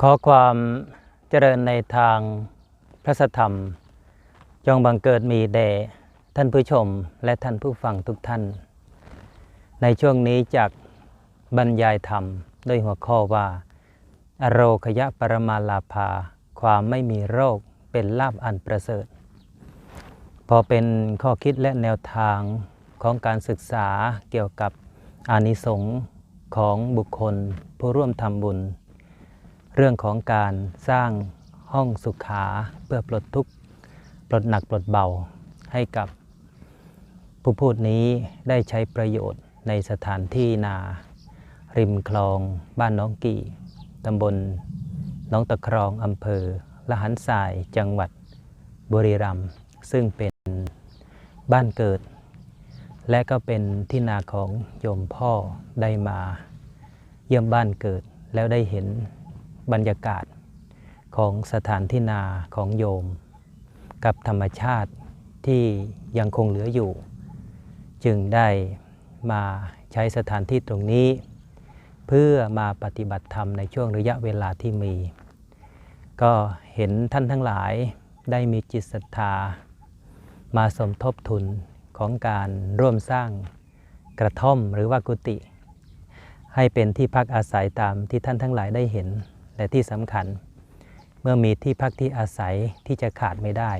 ขอความเจริญในทางพระสธรรม จงบังเกิดมีแด่ท่านผู้ชมและท่านผู้ฟังทุกท่าน ในช่วงนี้จากบรรยายธรรมด้วยหัวข้อว่า อโรคยะปรมาลาภา ความไม่มีโรคเป็นลาบอันประเสริฐ พอเป็นข้อคิดและแนวทางของการศึกษาเกี่ยวกับอานิสงส์ของบุคคลผู้ร่วมทำบุญ เรื่องของการสร้างห้องสุขาเพื่อปลดทุกข์ปลดหนักปลดเบาให้กับผู้พูดนี้ได้ใช้ประโยชน์ในสถานที่นา ริมคลองบ้านน้องกี่ตำบลน้องตะครองอำเภอละหันทรายจังหวัดบุรีรัมย์ซึ่งเป็นบ้านเกิด และก็เป็นที่นาของโยมพ่อได้มา เยี่ยมบ้านเกิดแล้วได้เห็น บรรยากาศของสถานที่นาของโยม กับธรรมชาติที่ยังคงเหลืออยู่ จึงได้มาใช้สถานที่ตรงนี้ เพื่อมาปฏิบัติธรรมในช่วงระยะเวลาที่มี ก็เห็นท่านทั้งหลายได้มีจิตศรัทธา มาสมทบทุนของการร่วมสร้างกระท่อมหรือว่ากุฏิให้เป็นที่พักอาศัยตามที่ท่านทั้งหลายได้เห็น และที่สำคัญ เมื่อมีที่พักที่อาศัยที่จะขาดไม่ได้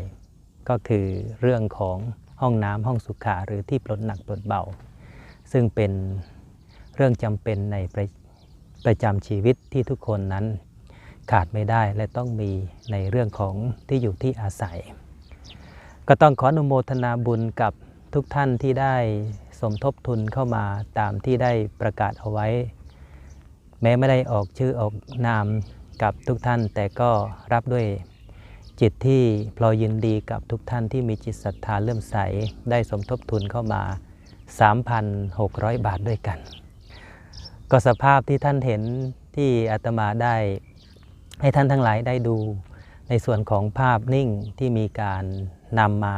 ก็คือเรื่องของห้องน้ำห้องสุขาหรือที่ปลดหนักปลดเบา ซึ่งเป็นเรื่องจำเป็นในประประจำชีวิตที่ทุกคนนั้นขาดไม่ได้และต้องมีในเรื่องของที่อยู่ที่อาศัย ก็ต้องขออนุโมทนาบุญกับทุกท่านที่ได้สมทบทุนเข้ามาตามที่ได้ประกาศเอาไว้ แม้ไม่ได้ออกชื่อออกนามกับทุกท่าน แต่ก็รับด้วยจิตที่พลอยยินดีกับทุกท่านที่มีจิตศรัทธาเลื่อมใส ได้สมทบทุนเข้ามา 3,600 บาทด้วยกัน ก็สภาพที่ท่านเห็นที่อาตมาได้ ให้ท่านทั้งหลายได้ดูในส่วนของภาพนิ่งที่มีการนำมา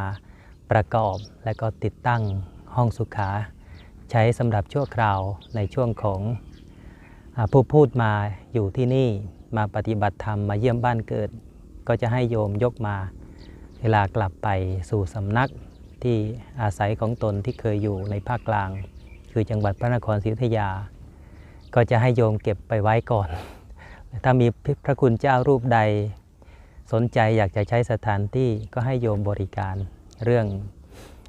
ประกอบ และก็ติดตั้งห้องสุขา ใช้สำหรับชั่วคราวในช่วงของ ผู้พูดมาอยู่ที่นี่มาปฏิบัติธรรมมาเยี่ยมบ้านเกิด ก็จะให้โยมยกมาเวลากลับไปสู่สำนักที่อาศัยของตนที่เคยอยู่ในภาคกลาง คือจังหวัดพระนครศรีอยุธยา ก็จะให้โยมเก็บไปไว้ก่อน ถ้ามีพระคุณเจ้ารูปใด สนใจอยากจะใช้สถานที่ก็ให้โยมบริการ เรื่อง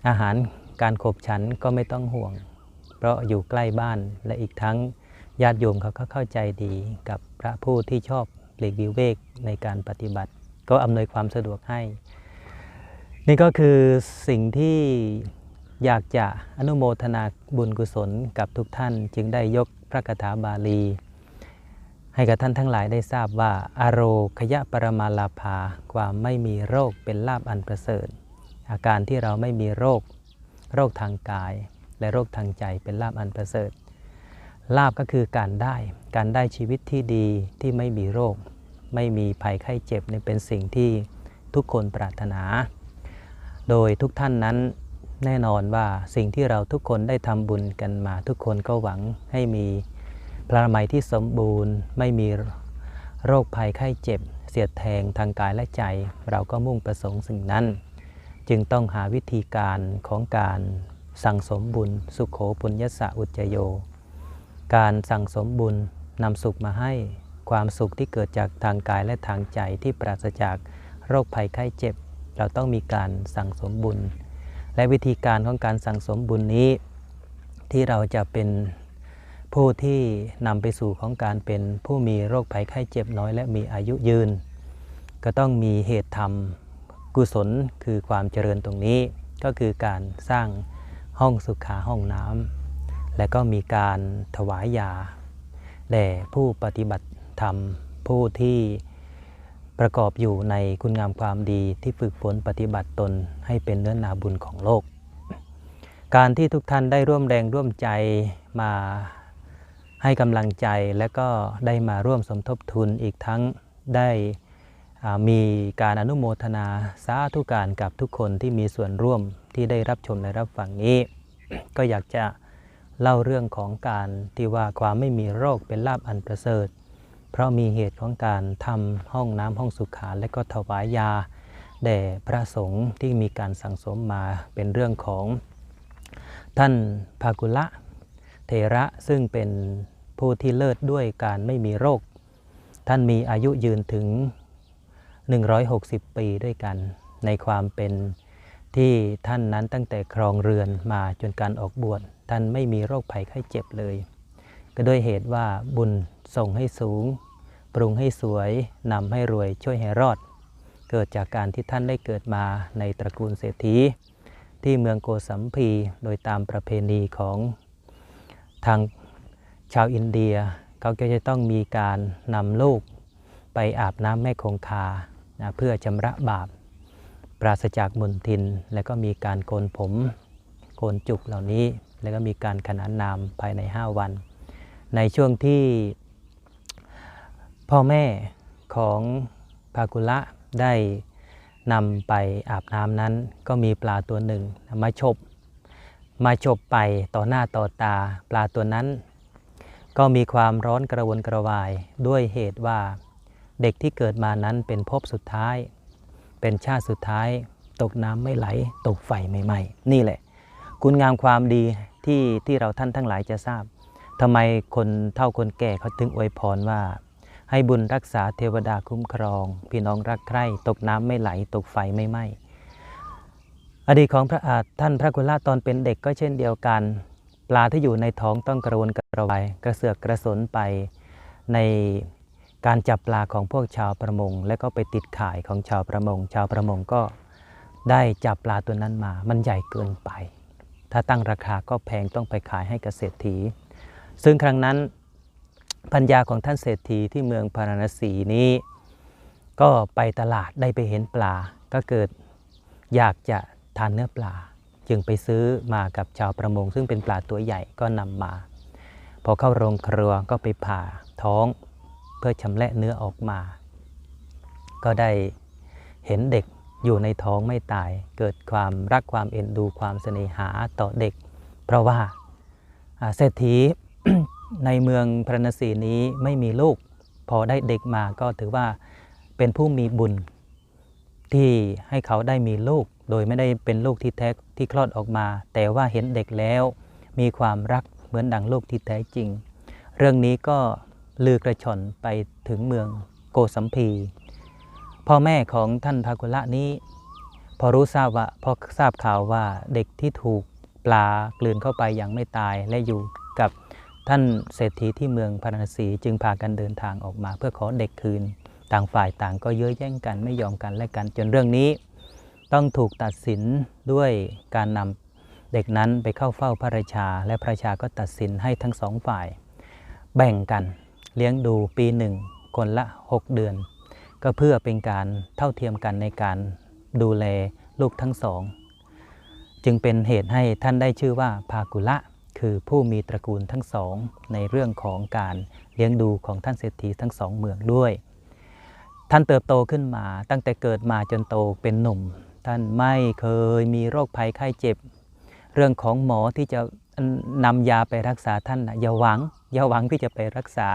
อาหารการขบฉันก็ไม่ต้องห่วง เพราะอยู่ใกล้บ้านและอีกทั้ง ญาติโยมเขาก็เข้าใจดีกับพระผู้ที่ชอบหลีกวิเวกในการปฏิบัติ ก็อำนวยความสะดวกให้ นี่ก็คือสิ่งที่อยากจะอนุโมทนาบุญกุศลกับทุกท่าน จึงได้ยกพระคาถาบาลี ให้กับท่านทั้งหลายได้ทราบว่า อโรคยะปรมาลาภาความไม่มีโรคเป็นลาบอันประเสริฐ อาการที่เราไม่มีโรค โรคทางกาย และโรคทางใจเป็นลาบอันประเสริฐ ลาบก็คือการได้ การได้ชีวิตที่ดีที่ไม่มีโรค ไม่มีภัยไข้เจ็บเนี่ยเป็นสิ่งที่ทุกคนปรารถนา โดยทุกท่านนั้นแน่นอนว่าสิ่งที่เราทุกคนได้ทำบุญกันมา ทุกคนก็หวังให้มีพระนามัยที่สมบูรณ์ ไม่มีโรคภัยไข้เจ็บ เสียดแทงทางกายและใจ เราก็มุ่งประสงค์สิ่งนั้น จึงต้องหาวิธีการของการสั่งสมบุญสุขโขปุญญสะอุจโย การสั่งสมบุญนำสุขมาให้ความสุขที่เกิดจากทางกายและทางใจที่ปราศจากโรคภัยไข้เจ็บ เราต้องมีการสั่งสมบุญ และวิธีการของการสั่งสมบุญนี้ ที่เราจะเป็นผู้ที่นำไปสู่ของการเป็นผู้มีโรคภัยไข้เจ็บน้อยและมีอายุยืน ก็ต้องมีเหตุธรรมกุศลคือความเจริญตรงนี้ ก็คือการสร้างห้องสุขาห้องน้ำ และก็มีการถวายยาแด่ผู้ปฏิบัติธรรมผู้ที่ประกอบอยู่ในคุณงามความดีที่ฝึกฝนปฏิบัติตนให้เป็นเนื้อนาบุญของโลก การที่ทุกท่านได้ร่วมแรงร่วมใจมาให้กำลังใจและก็ได้มาร่วมสมทบทุนอีกทั้งได้มีการอนุโมทนาสาธุการกับทุกคนที่มีส่วนร่วมที่ได้รับชมและรับฟังนี้ ก็อยากจะ เล่าเรื่องของการที่ว่าความไม่มีโรคเป็นลาบอันประเสริฐ เพราะมีเหตุของการทำห้องน้ำห้องสุขาและก็ถวายยาแด่พระสงฆ์ที่มีการสั่งสมมาเป็นเรื่องของท่านภากุละเทระซึ่งเป็นผู้ที่เลิศด้วยการไม่มีโรค ท่านมีอายุยืนถึง 160 ปีด้วยกัน ในความเป็นที่ท่านนั้นตั้งแต่ครองเรือนมาจนการออกบวช ท่านไม่มีโรคภัยไข้เจ็บเลย ก็ด้วยเหตุว่าบุญส่งให้สูง ปรุงให้สวยนำให้รวยช่วยให้รอด เกิดจากการที่ท่านได้เกิดมาในตระกูลเศรษฐี ที่เมืองโกสัมพีโดยตามประเพณีของทางชาวอินเดียเขาก็จะต้องมีการนำลูกไปอาบน้ำแม่คงคานะเพื่อชำระบาป ปราศจากมลทิน แล้วก็มีการโกนผม โกนจุกเหล่านี้ แล้วก็มีการขนานนามภายใน 5 วัน ในช่วงที่พ่อแม่ของภากุละได้นำไปอาบน้ำนั้น ก็มีปลาตัวหนึ่งมาฉบมาฉบไปต่อหน้าต่อตาปลาตัวนั้น ก็มีความร้อนกระวนกระวายด้วยเหตุว่าเด็กที่เกิดมานั้นเป็นภพสุดท้าย เป็นชาติสุดท้าย ตกน้ำไม่ไหล ตกไฟไม่ไหม้นี่แหละ คุณงามความดีที่ที่เราท่านทั้งหลายจะทราบทำไมคนเท่าคนแก่เขาถึงอวยพรว่า ให้บุญรักษาเทวดาคุ้มครอง พี่น้องรักใคร่ตกน้ำไม่ไหลตกไฟไม่ไหม้อดีตของพระอาท่านพระกุลาตอนเป็นเด็กก็เช่นเดียวกัน ปลาที่อยู่ในท้องต้องกระวนกระวายกระเสือกกระสนไปในการจับปลาของพวกชาวประมง และก็ไปติดข่ายของชาวประมง ชาวประมงก็ได้จับปลาตัวนั้นมา มันใหญ่เกินไป ถ้าตั้งราคาก็แพงต้องไปขายให้เกษตรถีซึ่งครั้งนั้นปัญญาของท่านเศรษฐีที่เมืองพาราณสีนี้ ก็ไปตลาดได้ไปเห็นปลา ก็เกิดอยากจะทานเนื้อปลา จึงไปซื้อมากับชาวประมง ซึ่งเป็นปลาตัวใหญ่ก็นำมา พอเข้าโรงครัวก็ไปผ่าท้องเพื่อชำและเนื้อออกมา ก็ได้เห็นเด็ก อยู่ในท้องไม่ตาย เกิดความรักความเอ็นดูความเสน่หาต่อเด็ก เพราะว่าเศรษฐีในเมืองพระนศีนี้ไม่มีลูก พอได้เด็กมาก็ถือว่าเป็นผู้มีบุญ ที่ให้เขาได้มีลูก โดยไม่ได้เป็นลูกที่แท้ที่คลอดออกมา แต่ว่าเห็นเด็กแล้ว มีความรักเหมือนดังลูกที่แท้จริง เรื่องนี้ก็ลือกระชอนไปถึงเมืองโกสัมพี พ่อแม่ของท่านภากุละนี้ พอรู้ทราบว่าพอทราบข่าวว่าเด็กที่ถูกปลากลืนเข้าไปย่างไม่ตายและอยู่กับท่านเศรษฐีที่เมืองพาราณสีจึงพากันเดินทางออกมา เพื่อขอเด็กคืนต่างฝ่ายต่างก็เย้ยแย่งกันไม่ยอมกันและกันจนเรื่องนี้ ต้องถูกตัดสินด้วยการนำเด็กนั้นไปเข้าเฝ้าพระราชา และพระราชาก็ตัดสินให้ทั้งสองฝ่าย แบ่งกันเลี้ยงดูปีหนึ่งคนละ 6 เดือน ก็เพื่อเป็นการเท่าเทียมกันในการดูแลลูกทั้งสอง จึงเป็นเหตุให้ท่านได้ชื่อว่าภากุละ คือผู้มีตระกูลทั้งสองในเรื่องของการเลี้ยงดูของท่านเศรษฐีทั้งสองเมืองด้วย ท่านเติบโตขึ้นมาตั้งแต่เกิดมาจนโตเป็นหนุ่ม ท่านไม่เคยมีโรคภัยไข้เจ็บ เรื่องของหมอที่จะนำยาไปรักษาท่านอย่าหวังอย่าหวังที่จะไปรักษา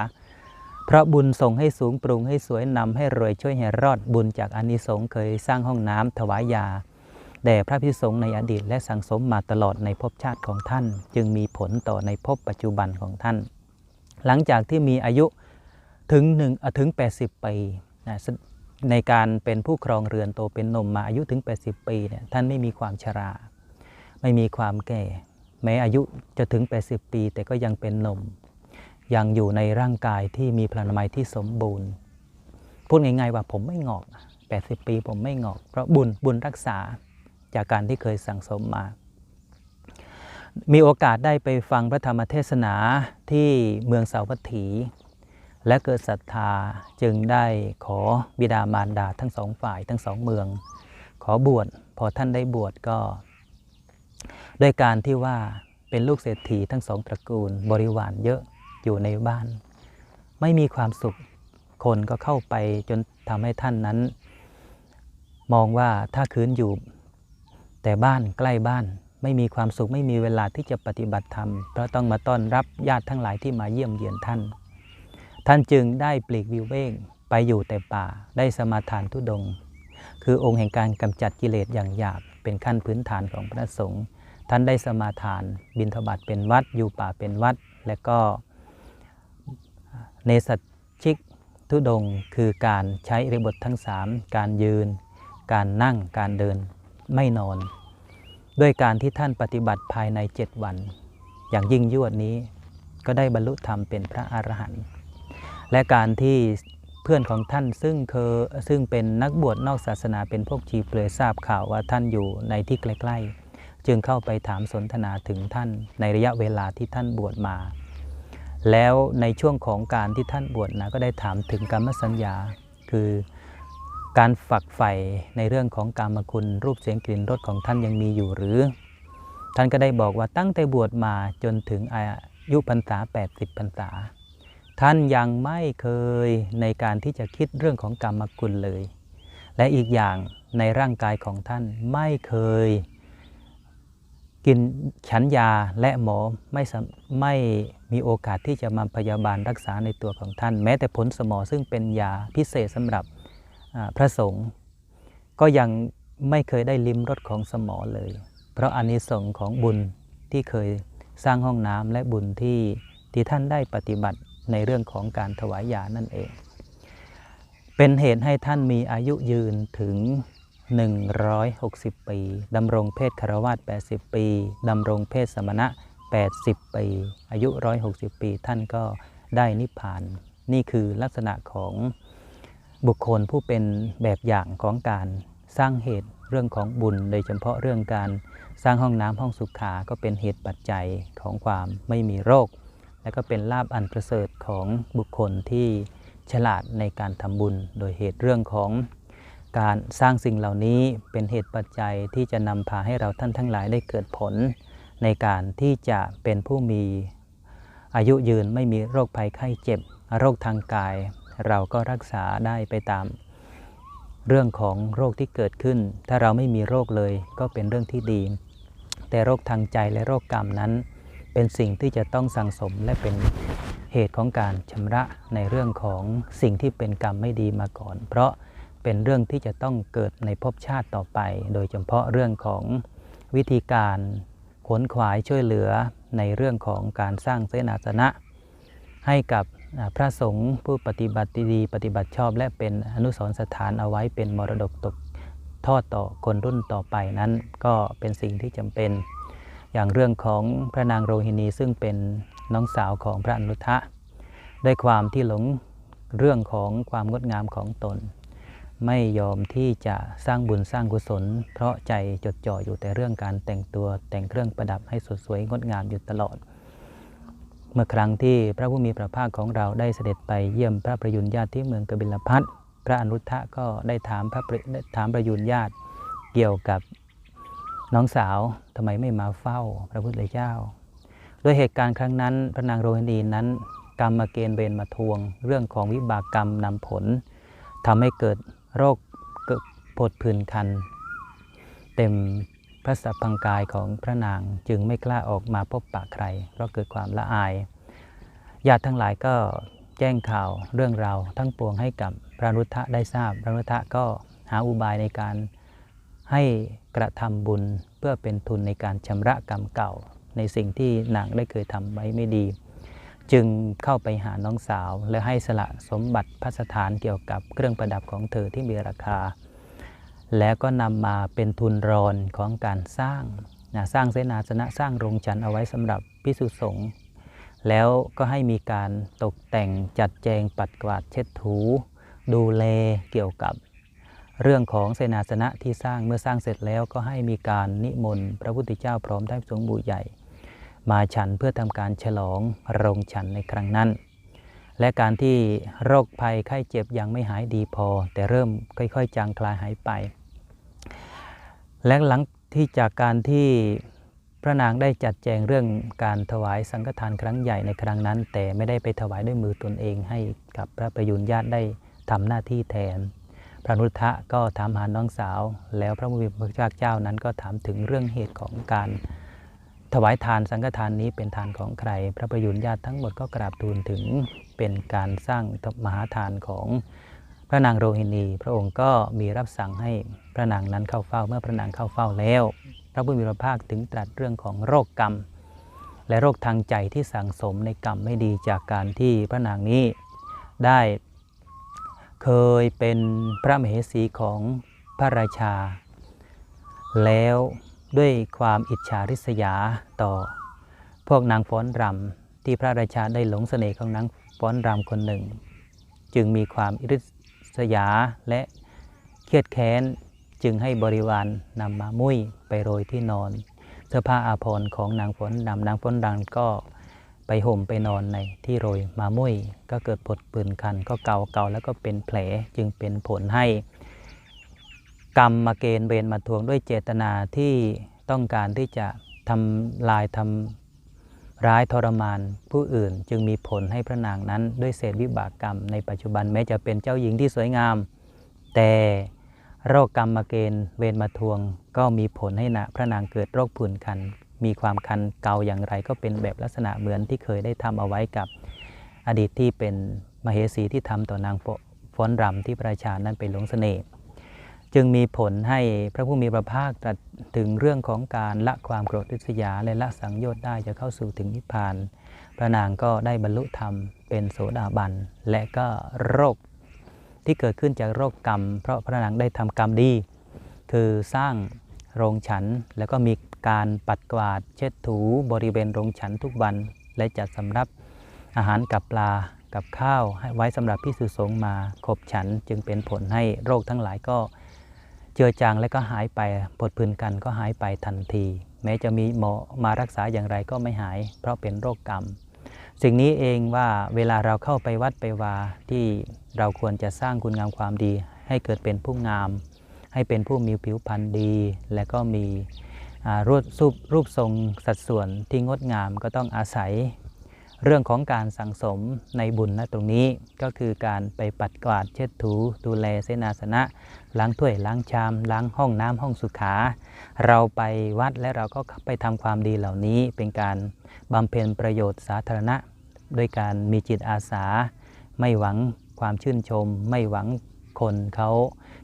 เพราะบุญส่งให้สูงปรุงให้สวยนำให้รวยช่วยให้รอดบุญจากอานิสงส์เคยสร้างห้องน้ำถวายยาแด่พระพิสงฆ์ในอดีตและสังสมมาตลอดในภพชาติของท่าน จึงมีผลต่อในภพปัจจุบันของท่าน หลังจากที่มีอายุถึงหนึ่งถึง 80 ปีนะในการเป็นผู้ครองเรือนโตเป็นหนมมาอายุถึง 80 ปีเนี่ยท่านไม่มีความชรา ไม่มีความแก่ แม้อายุจะถึง 80 ปี แต่ก็ยังเป็นหนุ่ม ยังอยู่ในร่างกายที่มีพลานามัยที่สมบูรณ์ พูดง่ายๆว่าผมไม่งอก 80 ปีผมไม่งอก เพราะบุญบุญรักษาจากการที่เคยสั่งสมมา มีโอกาสได้ไปฟังพระธรรมเทศนาที่เมืองสาวัตถี และเกิดศรัทธาจึงได้ขอบิดามารดาทั้งสองฝ่ายทั้งสองเมือง ขอบวชพอท่านได้บวชก็ ด้วยการที่ว่าเป็นลูกเศรษฐีทั้งสองตระกูลบริวารเยอะ อยู่ในบ้าน ไม่มีความสุขคนก็เข้าไปจนทำให้ท่านนั้น มองว่าถ้าคืนอยู่ แต่บ้านใกล้บ้าน ไม่มีความสุขไม่มีเวลาที่จะปฏิบัติธรรมเพราะต้องมาต้อนรับญาติทั้งหลายที่มาเยี่ยมเยียนท่าน ท่านจึงได้ปลีกวิเวกไปอยู่แต่ป่าได้สมาทานทุดง คือองค์แห่งการกำจัดกิเลสอย่างหยาบเป็นขั้นพื้นฐานของพระสงฆ์ท่านได้สมาทาน บิณฑบาตเป็นวัดอยู่ป่าเป็นวัด และก็ เนสัชิกทุดงคือการใช้ริบททั้งสามการยืน การนั่งการเดินไม่นอน ด้วยการที่ท่านปฏิบัติภายในเจ็ดวัน อย่างยิ่งยวดนี้ก็ได้บรรลุธรรมเป็นพระอรหันต์และการที่เพื่อนของท่านซึ่งเคยซึ่งเป็นนักบวชนอกศาสนาเป็นพวกชีเปลือยทราบข่าวว่าท่านอยู่ในที่ใกล้ ๆ จึงเข้าไปถามสนทนาถึงท่านในระยะเวลาที่ท่านบวชมา แล้วในช่วงของการที่ท่านบวชนะก็ได้ถามถึงกรรมสัญญา คือการฝักใฝ่ในเรื่องของกรรมคุณรูปเสียงกลิ่นรสของท่านยังมีอยู่หรือ ท่านก็ได้บอกว่าตั้งแต่บวชมาจนถึงอายุพรรษา 80 พรรษา ท่านยังไม่เคยในการที่จะคิดเรื่องของกรรมกุลเลย และอีกอย่างในร่างกายของท่านไม่เคย กินฉันยาและหมอไม่ไม่มีโอกาสที่จะมาพยาบาลรักษาในตัวของท่าน แม้แต่ผลสมอซึ่งเป็นยาพิเศษสำหรับพระสงฆ์ก็ยังไม่เคยได้ลิ้มรสของสมอเลย เพราะอานิสงส์ของบุญที่เคยสร้างห้องน้ำและบุญที่ที่ท่านได้ปฏิบัติในเรื่องของการถวายยานั่นเอง เป็นเหตุให้ท่านมีอายุยืนถึง 160 ปีดำรงเพศคารวาส80 ปีดำรงเพศสมณะ 80 ปี อายุ 160 ปี ท่านก็ได้นิพพาน นี่คือลักษณะของบุคคลผู้เป็นแบบอย่างของการสร้างเหตุเรื่องของบุญ โดยเฉพาะเรื่องการสร้างห้องน้ำห้องสุขา ก็เป็นเหตุปัจจัยของความไม่มีโรค และก็เป็นลาบอันประเสริฐของบุคคลที่ฉลาดในการทำบุญ โดยเหตุเรื่องของ การสร้างสิ่งเหล่านี้เป็นเหตุปัจจัยที่จะนำพาให้เราท่านทั้งหลายได้เกิดผล ในการที่จะเป็นผู้มีอายุยืนไม่มีโรคภัยไข้เจ็บ โรคทางกาย เราก็รักษาได้ไปตาม เรื่องของโรคที่เกิดขึ้น ถ้าเราไม่มีโรคเลยก็เป็นเรื่องที่ดี แต่โรคทางใจและโรคกรรมนั้น เป็นสิ่งที่จะต้องสั่งสมและเป็นเหตุของการชำระในเรื่องของสิ่งที่เป็นกรรมไม่ดีมาก่อน เพราะ เป็นเรื่องที่จะต้องเกิดในภพชาติต่อไป โดยเฉพาะเรื่องของวิธีการขนขวายช่วยเหลือในเรื่องของการสร้างเสนาสนะ ให้กับพระสงฆ์ผู้ปฏิบัติดีปฏิบัติชอบ และเป็นอนุสรณ์สถานเอาไว้เป็นมรดกตกทอดต่อคนรุ่นต่อไปนั้น ก็เป็นสิ่งที่จำเป็น อย่างเรื่องของพระนางโรฮินีซึ่งเป็นน้องสาวของพระอนุทะด้วยความที่หลงเรื่องของความงดงามของตน ไม่ยอมที่จะสร้างบุญสร้างกุศล เพราะใจจดจ่ออยู่แต่เรื่องการแต่งตัวแต่งเครื่องประดับให้สดสวยงดงามอยู่ตลอด เมื่อครั้งที่พระผู้มีพระภาคของเราได้เสด็จไปเยี่ยมพระประยุรญาติที่เมืองกบิลพัทพระอนุทะก็ได้ถามพระประได้ถามประยุรญาติเกี่ยวกับน้องสาวทำไมไม่มาเฝ้าพระพุทธเจ้าด้วยเหตุการณ์ครั้งนั้น พระนางโรฮินีนั้น กรรมเกณฑ์เวรมาทวง เรื่องของวิบากกรรมนำผลทำให้เกิด โรคเกิดผดผื่นคัน เต็มพระสัพพังกายของพระนางจึงไม่กล้าออกมาพบปะใคร เพราะเกิดความละอายญาติทั้งหลายก็แจ้งข่าวเรื่องราวทั้งปวงให้กับพระรุทธะได้ทราบ พระรุทธะก็หาอุบายในการให้กระทำบุญเพื่อเป็นทุนในการชำระกรรมเก่า ในสิ่งที่นางได้เคยทำไว้ไม่ดี จึงเข้าไปหาน้องสาว และให้สละสมบัติพัสถานเกี่ยวกับเครื่องประดับของเธอที่มีราคา แล้วก็นำมาเป็นทุนรอนของการสร้างนะสร้างเสนาสนะสร้างโรงจันเอาไว้สำหรับพิสุสงฆ์แล้วก็ให้มีการตกแต่งจัดแจงปัดกวาดเช็ดถู ดูแลเกี่ยวกับ เรื่องของเสนาสนะที่สร้างเมื่อสร้างเสร็จแล้วก็ให้มีการนิมนต์พระพุทธเจ้าพร้อมได้สงฆ์บุใหญ่ มาฉันเพื่อทำการฉลองโรงฉันในครั้งนั้น และการที่โรคภัยไข้เจ็บยังไม่หายดีพอ แต่เริ่มค่อยๆ จางคลายหายไป และหลังที่จากการที่พระนางได้จัดแจงเรื่องการถวายสังฆทานครั้งใหญ่ในครั้งนั้น แต่ไม่ได้ไปถวายด้วยมือตนเองให้กับพระประยุรญาติได้ทำหน้าที่แทน พระนุทธะก็ถามหาน้องสาว แล้วพระมุขพระเจ้านั้นก็ถามถึงเรื่องเหตุของการ ถวายทานสังฆทานนี้เป็นทานของใคร พระประยุรญาติทั้งหมดก็กราบทูลถึงเป็นเป็นการสร้างมหาทานของพระนางโรฮินี พระองค์ก็มีรับสั่งให้พระนางนั้นเข้าเฝ้าเมื่อพระนางเข้าเฝ้าแล้ว พระผู้มีพระภาคถึงตรัสเรื่องของโรคกรรม และโรคทางใจที่สั่งสมในกรรมไม่ดีจากการที่พระนางนี้ได้เคยเป็นพระมเหสีของพระราชา แล้ว ด้วยความอิจฉาริษยาต่อ พวกนางฟ้อนรำที่พระราชาได้หลงเสน่ห์ของนางฟ้อนรำคนหนึ่ง จึงมีความอิริษยาและเครียดแค้นจึงให้บริวารนำมามุ้ยไปโรยที่นอน เสื้อผ้าอาภรณ์ของนางฝนดำนางฝนดำก็ไปห่มไปนอนในที่โรยมามุ้ยก็เกิดปดปืนคันก็เกาเกาแล้วก็เป็นแผลจึงเป็นผลให้ กรรมมาเกณฑ์เวรมาทวงด้วยเจตนาที่ต้องการที่จะทำลายทำร้ายทรมานผู้อื่น จึงมีผลให้พระนางนั้น ด้วยเศษวิบากกรรม ในปัจจุบันแม้จะเป็นเจ้าหญิงที่สวยงาม แต่โรคกรรมมาเกณฑ์เวรมาทวง ก็มีผลให้นะพระนางเกิดโรคผื่นคัน มีความคันเกาอย่างไรก็เป็นแบบลักษณะเหมือนที่เคยได้ทำเอาไว้กับอดีตที่เป็นมเหสีที่ทำต่อนางฟ้อนรำที่พระราชานั้นไปหลงเสน่ห์ จึงมีผลให้พระผู้มีพระภาคตรัสถึงเรื่องของการละความโกรธริษยาและละสังโยชน์ได้จะเข้าสู่ถึงนิพพาน พระนางก็ได้บรรลุธรรมเป็นโสดาบัน และก็โรคที่เกิดขึ้นจากโรคกรรม เพราะพระนางได้ทำกรรมดี คือสร้างโรงฉันแล้วก็มีการปัดกวาดเช็ดถูบริเวณโรงฉันทุกวัน และจัดสำรับอาหารกับปลากับข้าวให้ไว้สำหรับพิสุสงมาขบฉันจึงเป็นผลให้โรคทั้งหลายก็ เจือจางและก็หายไปปวดพื้นกันก็หายไปทันที แม้จะมีหมอมารักษาอย่างไรก็ไม่หาย เพราะเป็นโรคกรรม สิ่งนี้เองว่าเวลาเราเข้าไปวัดไปวาที่เราควรจะสร้างคุณงามความดี ให้เกิดเป็นผู้งาม ให้เป็นผู้มีผิวพรรณดี และก็มีรูปรูปรูปทรงสัดส่วนที่งดงามก็ต้องอาศัย เรื่องของการสังสมในบุญนะตรงนี้ก็คือการไปปัดกวาดเช็ดถูดูแลเสนาสนะล้างถ้วยล้างชามล้างห้องน้ำห้องสุขา เราไปวัดและเราก็ไปทำความดีเหล่านี้ เป็นการบำเพ็ญประโยชน์สาธารณะด้วยการมีจิตอาสา ไม่หวังความชื่นชม ไม่หวังคนเขา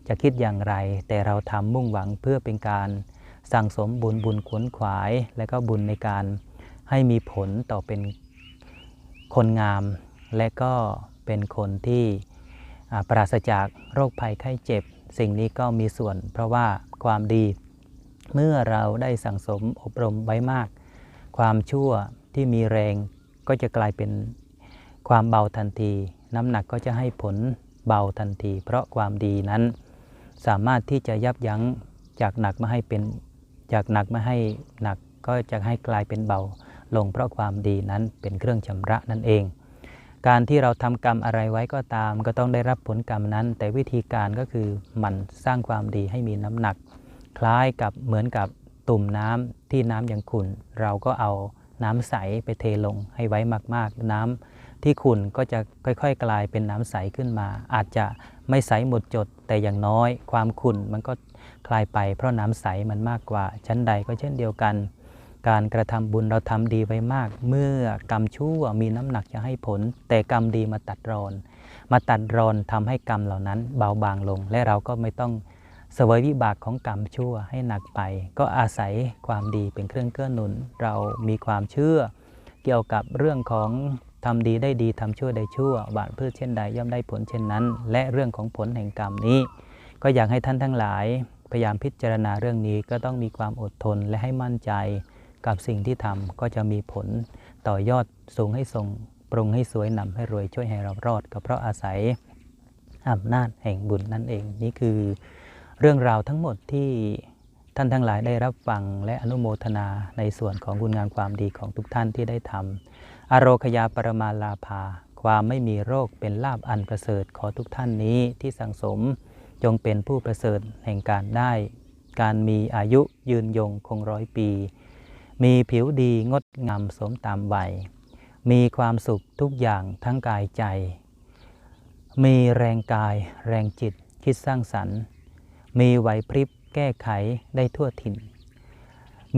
จะคิดอย่างไร แต่เราทำมุ่งหวังเพื่อเป็นการสั่งสมบุญบุญขวนขวาย และก็บุญในการให้มีผลต่อเป็น คนงาม และก็เป็นคนที่ปราศจากโรคภัยไข้เจ็บ สิ่งนี้ก็มีส่วน เพราะว่าความดี เมื่อเราได้สั่งสมอบรมไว้มาก ความชั่วที่มีแรงก็จะกลายเป็นความเบาทันที น้ำหนักก็จะให้ผลเบาทันที เพราะความดีนั้นสามารถที่จะยับยั้งจากหนักมาให้เป็นจากหนักมาให้หนักก็จะให้กลายเป็นเบา ลงเพราะความดีนั้นเป็นเครื่องชำระนั่นเอง การที่เราทำกรรมอะไรไว้ก็ตาม ก็ต้องได้รับผลกรรมนั้น แต่วิธีการก็คือมันสร้างความดีให้มีน้ำหนัก คล้ายกับเหมือนกับตุ่มน้ำที่น้ำยังขุ่นเราก็เอาน้ำใสไปเทลงให้ไว้มาก ๆ น้ำที่ขุ่นก็จะค่อยๆ กลายเป็นน้ำใสขึ้นมา อาจจะไม่ใสหมดจด แต่อย่างน้อย ความขุ่นมันก็คลายไปเพราะน้ำใสมันมากกว่า ชั้นใดก็เช่นเดียวกัน การกระทำบุญเราทำดีไว้มาก เมื่อกรรมชั่วมีน้ำหนักจะให้ผล แต่กรรมดีมาตัดรอน มาตัดรอนทำให้กรรมเหล่านั้นเบาบางลง และเราก็ไม่ต้องเสวยวิบากของกรรมชั่วให้หนักไป ก็อาศัยความดีเป็นเครื่องเกื้อหนุน เรามีความเชื่อ เกี่ยวกับเรื่องของทำดีได้ดีทำชั่วได้ชั่วหวานพืชเช่นใดย่อมได้ผลเช่นนั้น และเรื่องของผลแห่งกรรมนี้ ก็อยากให้ท่านทั้งหลาย พยายามพิจารณาเรื่องนี้ก็ต้องมีความอดทนและให้มั่นใจ กับสิ่งที่ทำก็จะมีผลต่อยอดสูงให้ทรงปรุงให้สวยนำให้รวยช่วยให้เรารอด ก็เพราะอาศัยอำนาจแห่งบุญนั่นเอง นี่คือเรื่องราวทั้งหมดที่ท่านทั้งหลายได้รับฟังและอนุโมทนาในส่วนของคุณงามความดีของทุกท่านที่ได้ทำอโรคยาปรมาลาภา ความไม่มีโรคเป็นลาบอันประเสริฐขอทุกท่านนี้ที่สังสมจงเป็นผู้ประเสริฐแห่งการได้ การมีอายุยืนยงคงร้อยปี มีผิวดีงดงามสมตามวัย มีความสุขทุกอย่างทั้งกายใจ มีแรงกาย แรงจิตคิดสร้างสรรค์ มีไหวพริบแก้ไขได้ทั่วถิ่น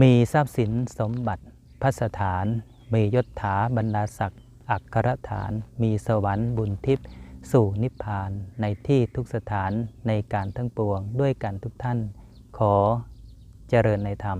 มีทรัพย์สินสมบัติพัสถาน มียศถาบรรดาศักดิ์อักขรฐาน มีสวรรค์บุญทิพย์สู่นิพพานในที่ทุกสถานในการทั้งปวงด้วยกันทุกท่าน ขอเจริญในธรรม